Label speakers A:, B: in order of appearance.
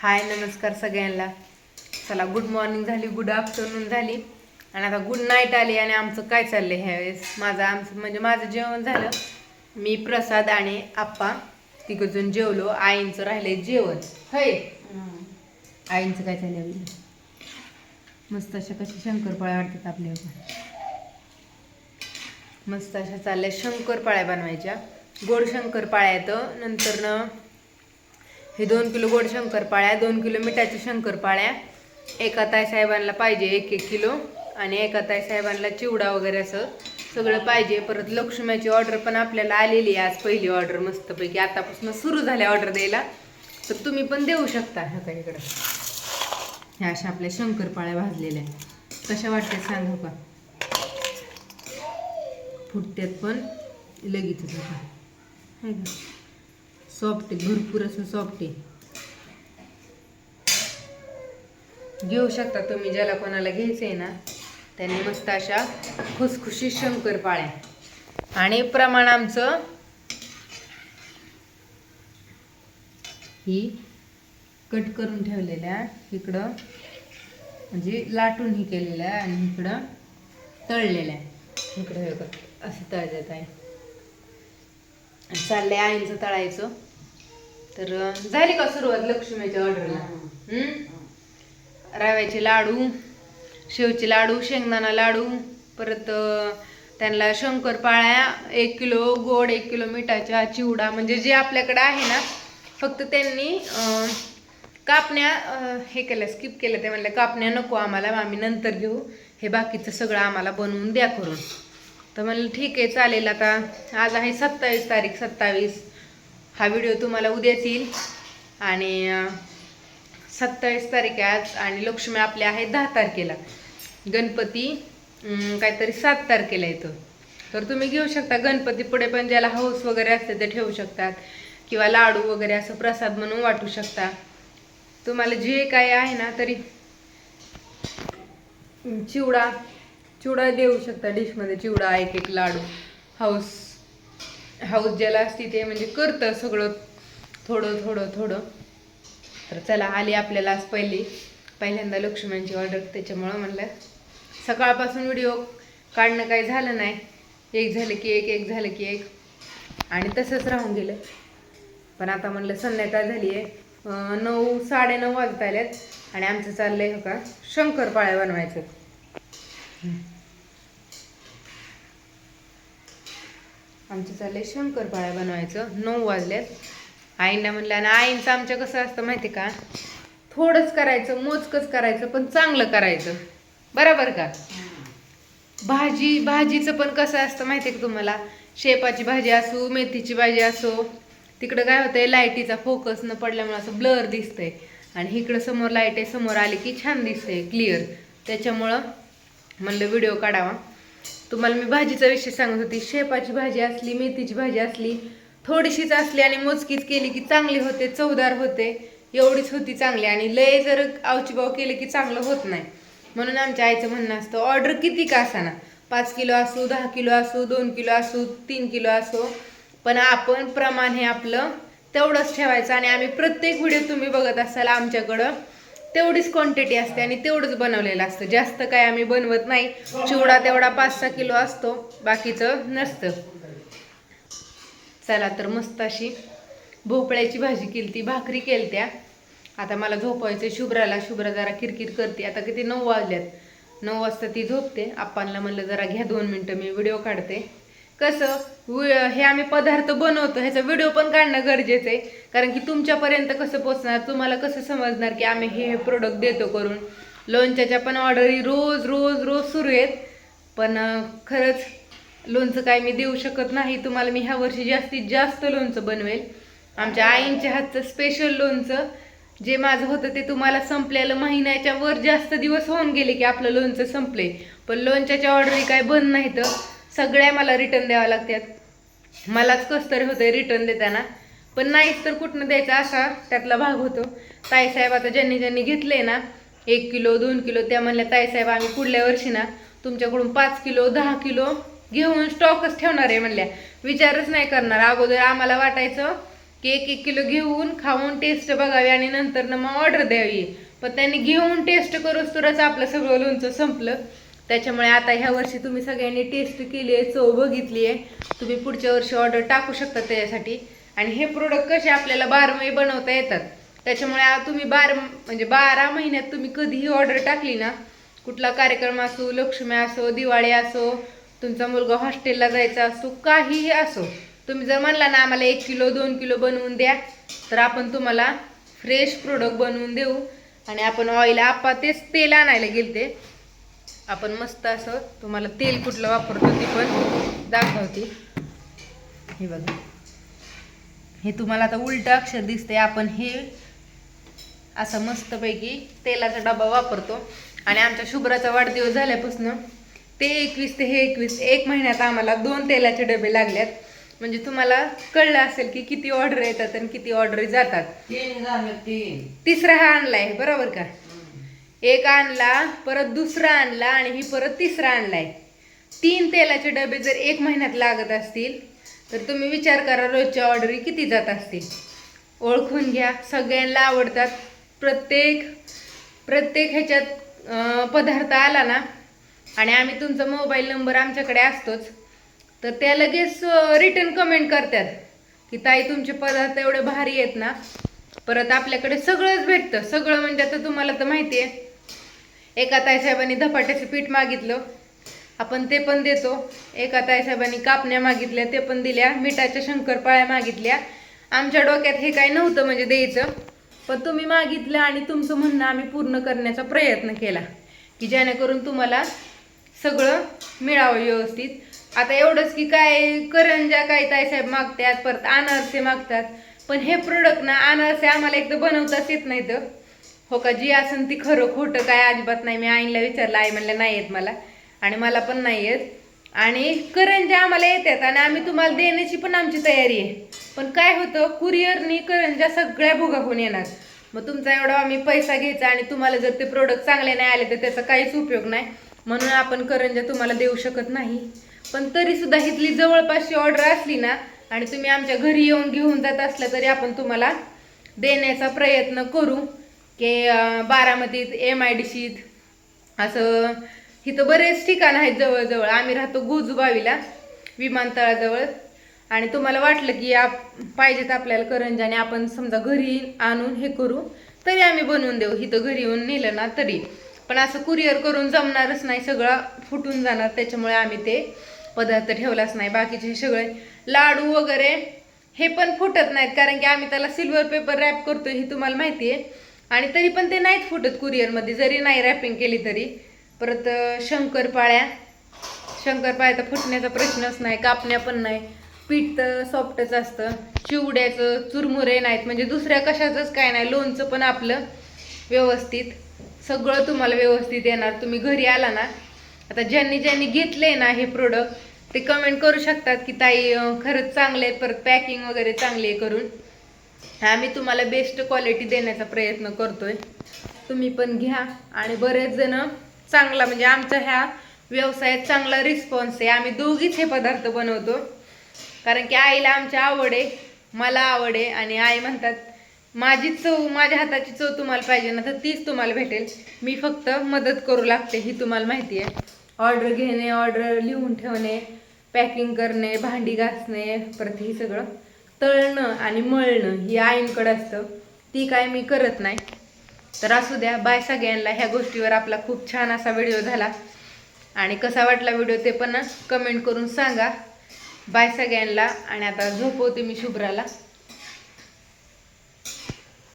A: हाय नमस्कार सगळ्यांना. चला गुड मॉर्निंग झाली गुड आफ्टरनून झाली. आणि आता गुड नाईट आली आणि आमचं काय चाललं आहे ह्यावेळेस? माझं आमचं म्हणजे माझं जेवण झालं. मी प्रसाद आणि आप्पा तिकडून जेवलो. आईंचं राहिलंय जेवण. हय? आईंचं काय चाललं आहे मस्त अशा कशा शंकरपाळ्या वाटतात आपल्या मस्त अशा चालल्या शंकरपाळ्या बनवायच्या. गोड शंकरपाळ्या येतं नंतर न हे दोन किलो गोड शंकरपाळ्या दोन किलो मिठाच्या शंकरपाळ्या. एका ताई साहेबांना पाहिजे एक एक किलो आणि एका ताई साहेबांना चिवडा वगैरे असं सगळं पाहिजे. परत लक्ष्म्याची ऑर्डर पण आपल्याला आलेली आहे आज पहिली ऑर्डर मस्तपैकी. आतापासून सुरू झाल्या ऑर्डर द्यायला. तर तुम्ही पण देऊ शकता ह्या काही इकडं. ह्या अशा आपल्या शंकरपाळ्या भाजलेल्या कशा वाटतात सांगू का? फुटत्यात पण लगेच आहे का सॉफ्ट आहे भरपूर असं सॉफ्ट आहे. घेऊ शकता तुम्ही ज्याला कोणाला घ्यायचं आहे ना त्यांनी मस्त अशा खुसखुशी शंकर पाळ्या. आणि प्रमाण आमचं ही कट करून ठेवलेल्या इकडं म्हणजे लाटून ही केलेल्या आणि इकडं तळलेल्या. इकडं हे असं तळल्यात आहे. चाललंय आईंचं तळायचं. तर झाली का सुरुवात लक्ष्मीच्या ऑर्डरला रव्याचे लाडू शेवचे लाडू शेंगदाणा लाडू परत त्यांना शंकरपाळ्या एक किलो गोड एक किलो मिठाच्या चिवडा म्हणजे जे आपल्याकडे आहे ना फक्त त्यांनी कापण्या हे केलं स्किप केलं ते म्हणलं कापण्या नको आम्हाला आम्ही नंतर घेऊ हे बाकीचं सगळं आम्हाला बनवून द्या करून. तर म्हणलं ठीक आहे चालेल आता आज आहे सत्तावीस तारीख सत्तावीस. हा व्हिडिओ तुम्हाला उद्याच येईल आणि सत्तावीस तारीख आज आणि लक्ष्मी आपल्या आहे दहा तारखेला. गणपती काहीतरी सात तारखेला येतो. तर तुम्ही घेऊ शकता गणपती पुढे पण ज्याला हौस वगैरे असते ते ठेवू शकतात. किंवा लाडू वगैरे असं प्रसाद म्हणून वाटू शकता. तुम्हाला जे काय आहे ना तरी चिवडा चिवडा देऊ शकता डिशमध्ये चिवडा एक एक लाडू हौस हाऊस ज्याला असते ते म्हणजे करतं सगळं थोडं थोडं थोडं. तर चला आली आपल्याला आज पहिली. पहिल्यांदा लक्ष्मणची ऑर्डर त्याच्यामुळं म्हणलं सकाळपासून व्हिडिओ काढणं काही झालं नाही. एक झालं की एक एक झालं की एक. आणि तसंच राहून गेलं. पण आता म्हणलं संध्याकाळ झाली आहे. नऊ साडेनऊ वाजत आल्यात आणि आमचं चाललंय हो का शंकरपाळ्या बनवायचं. आमचं चाललंय शंकरपाळ्या बनवायचं. नऊ वाजल्यात आईंना म्हणलं आणि आईंचं आमच्या कसं असतं माहिती का? थोडंच करायचं मोजकंच करायचं पण चांगलं करायचं. बरोबर का? भाजी भाजीचं पण कसं असतं माहिती आहे का तुम्हाला? शेपाची भाजी असो मेथीची भाजी असो तिकडं काय होतंय लाईटीचा फोकस न पडल्यामुळे असं ब्लर दिसतंय. आणि इकडं समोर लाइट आहे समोर आली की छान दिसतंय क्लिअर त्याच्यामुळं म्हणलं व्हिडिओ काढावा. तुम्हाला मी भाजीचा विषय सांगत होती. शेपाची भाजी असली मेथीची भाजी असली थोडीशीच असली आणि मोजकीच केली की चांगली होते चवदार होते. एवढीच होती चांगली आणि लय जर आवचीबाव केले की चांगलं होत नाही. म्हणून आमच्या आईचं म्हणणं असतं ऑर्डर किती का असाना? पाच किलो असू दहा किलो असू दोन किलो असू तीन किलो असो. पण आपण प्रमाण हे आपलं तेवढंच ठेवायचं आणि आम्ही प्रत्येक व्हिडिओ तुम्ही बघत असाल आमच्याकडं तेवढीच क्वांटिटी असते आणि तेवढंच बनवलेलं असतं. जास्त काय आम्ही बनवत नाही. चिवडा तेवढा पाच सहा किलो असतो. बाकीचं नसतं. चला तर मस्त अशी भोपळ्याची भाजी केली ती भाकरी केलत्या. आता मला झोपायचं शुभ्राला. शुभ्रा जरा किरकिर करते. आता किती नऊ वाजल्यात. नऊ वाजता ती झोपते. आप्पांना म्हणलं जरा घ्या दोन मिनटं मी व्हिडिओ काढते. कसं? वि- हे आम्ही पदार्थ बनवतो ह्याचा व्हिडिओ पण काढणं गरजेचं आहे. कारण की तुमच्यापर्यंत कसं पोचणार तुम्हाला कसं समजणार की आम्ही हे हे प्रोडक्ट देतो करून? लोणच्याच्या पण ऑर्डरी रोज रोज रोज सुरू आहेत. पण खरंच लोणचं काय मी देऊ शकत नाही. तुम्हाला मी ह्या वर्षी जास्तीत जास्त लोणचं बनवेल. आमच्या आईंच्या हातचं स्पेशल लोणचं. जे माझं होतं ते तुम्हाला संपलेलं महिन्याच्या वर जास्त दिवस होऊन गेले की आपलं लोणचं संपले पण लोणच्याच्या ऑर्डरी काय बंद नाही तर सगळ्या मला रिटर्न द्याव्या लागतात. मलाच कसं तरी होतंय रिटर्न देताना. पण नाहीच तर कुठनं द्यायचा असा त्यातला भाग होतो. ताईसाहेब आता ज्यांनी ज्यांनी घेतले ना एक किलो दोन किलो त्या म्हणल्या ताईसाहेब आम्ही पुढल्या वर्षी ना तुमच्याकडून पाच किलो दहा किलो घेऊन स्टॉकच ठेवणार आहे म्हणल्या. विचारच नाही करणार. अगोदर आम्हाला वाटायचं की एक एक किलो घेऊन खाऊन टेस्ट बघावी आणि नंतर ना मग ऑर्डर द्यावी. पण त्यांनी घेऊन टेस्ट करूच तरच आपलं सगळं लोणचं संपलं. त्याच्यामुळे आता ह्या वर्षी तुम्ही सगळ्यांनी टेस्ट केली आहे चव बघितली आहे. तुम्ही पुढच्या वर्षी ऑर्डर टाकू शकता त्याच्यासाठी. आणि हे प्रोडक्ट कसे आपल्याला बारमाही बनवता येतात. त्याच्यामुळे तुम्ही बार म्हणजे बारा महिन्यात तुम्ही कधीही ऑर्डर टाकली ना कुठला कार्यक्रम असो लक्ष्मी असो दिवाळी असो तुमचा मुलगा हॉस्टेलला जायचा असो काहीही असो तुम्ही जर म्हणला ना आम्हाला एक किलो दोन किलो बनवून द्या तर आपण तुम्हाला फ्रेश प्रोडक्ट बनवून देऊ. आणि आपण ऑइल आपा तेच तेल आणायला गेलते. आपण मस्त असं तुम्हाला तेल कुठलं वापरतो ते पण दाखवते. हे बघा. हे तुम्हाला आता उलट अक्षर दिसते आपण हे असं मस्तपैकी तेलाचा डबा वापरतो. आणि आमच्या शुभ्राचा वाढदिवस झाल्यापासून ते एकवीस ते हे एकवीस एक महिन्यात आम्हाला दोन तेलाचे डबे लागल्यात. म्हणजे तुम्हाला कळलं असेल की किती ऑर्डर येतात आणि किती ऑर्डर जातात.
B: तीन.
A: तिसरा हा आणलाय बरोबर का? एक आणला परत दुसरा आणला आणि ही परत तिसरा आणलाय. तीन तेलाचे डबे जर एक महिन्यात लागत असतील तर तुम्ही विचार करा रोजच्या ऑर्डरी किती जात असतील. ओळखून घ्या सगळ्यांना आवडतात. प्रत्येक प्रत्येक ह्याच्यात पदार्थ आला ना आणि आम्ही तुमचा मोबाईल नंबर आमच्याकडे असतोच तर त्या लगेच रिटर्न कमेंट करतात की ताई तुमचे पदार्थ एवढे भारी आहेत ना परत आपल्याकडे सगळंच भेटतं. सगळं म्हणजे आता तुम्हाला तर माहिती आहे एका ताईसाहेबांनी धपाट्याचं पीठ मागितलं. आपण ते पण देतो. एका ताईसाहेबांनी कापण्या मागितल्या ते पण दिल्या मिठाच्या शंकरपाळ्या मागितल्या. आमच्या डोक्यात हे काय नव्हतं म्हणजे द्यायचं. पण तुम्ही मागितलं आणि तुमचं म्हणणं आम्ही पूर्ण करण्याचा प्रयत्न केला. की जेणेकरून तुम्हाला सगळं मिळावं व्यवस्थित. आता एवढंच की काय करंजा काही ताईसाहेब मागतात परत अनारसे मागतात. पण हे प्रोडक्ट ना अनारसे आम्हाला एकदा बनवताच येत नाही तर हो का जी असन ती खरं खोटं काय अजिबात नाही. मी आईला विचारलं आई म्हणलं नाही येत मला. आणि मला पण नाही येत. आणि करंज्या आम्हाला येतात आणि आम्ही तुम्हाला देण्याची पण आमची तयारी आहे. पण काय होतं कुरिअरनी करंजा सगळ्या भोगाकून येणार. मग तुमचा एवढा आम्ही पैसा घ्यायचा आणि तुम्हाला जर ते प्रोडक्ट चांगले नाही आले तर त्याचा काहीच उपयोग नाही. म्हणून आपण करंजा तुम्हाला देऊ शकत नाही. पण तरीसुद्धा इथली जवळपासची ऑर्डर असली ना आणि तुम्ही आमच्या घरी येऊन घेऊन जात असल्या तरी आपण तुम्हाला देण्याचा प्रयत्न करू. की बारामतीत एम आय डी सीत असं इथं बरेच ठिकाण आहेत जवळजवळ. आम्ही राहतो गोजूबावीला विमानतळाजवळ. आणि तुम्हाला वाटलं की आप पाहिजेत आपल्याला करंजाने आपण समजा घरी आणून हे करू तरी आम्ही बनवून देऊ. इथं घरी येऊन नेलं ना तरी. पण असं कुरिअर करून जमणारच नाही. सगळं फुटून जाणार. त्याच्यामुळे आम्ही ते पदार्थ ठेवलाच नाही. बाकीचे हे सगळे लाडू वगैरे हे पण फुटत नाहीत. कारण की आम्ही त्याला सिल्वर पेपर रॅप करतो हे तुम्हाला माहिती आहे आणि तरी पण ते नाहीत फुटत कुरिअरमध्ये. जरी नाही रॅपिंग केली तरी. परत शंकरपाळ्या. शंकरपाळ्या तर फुटण्याचा प्रश्नच नाही कापण्या पण नाही. पीठ तर सॉफ्टच असतं. चिवड्याचं चुरमुरे नाहीत. म्हणजे दुसऱ्या कशाचंच काय नाही. लोणचं पण आपलं व्यवस्थित. सगळं तुम्हाला व्यवस्थित येणार. तुम्ही घरी आला ना आता ज्यांनी ज्यांनी घेतले ना हे प्रोडक्ट ते कमेंट करू शकतात की ताई खरंच चांगले आहेत परत पॅकिंग वगैरे चांगली आहे करून. आम्ही तुम्हाला बेस्ट क्वालिटी देण्याचा प्रयत्न करतोय. तुम्ही पण घ्या. आणि बरेच जण चांगला म्हणजे आमच्या ह्या व्यवसायात चांगला रिस्पॉन्स आहे. आम्ही दोघीच हे पदार्थ बनवतो. कारण की आईला आमच्या आवड आहे मला आवड आहे. आणि आई म्हणतात माझी चव माझ्या हाताची चव तुम्हाला पाहिजे ना तर तीच तुम्हाला भेटेल. मी फक्त मदत करू लागते ही तुम्हाला माहिती आहे. ऑर्डर घेणे ऑर्डर लिहून ठेवणे पॅकिंग करणे भांडी घासणे परत हे सगळं. तळणं आणि मळणं ही आईंकडं असतं. ती काय मी करत नाही. तर असू द्या बाय सगळ्यांना ह्या गोष्टीवर आपला खूप छान असा व्हिडिओ झाला. आणि कसा वाटला व्हिडिओ ते पण कमेंट करून सांगा. बाय सगळ्यांना आणि आता झोपवते मी शुभ्राला.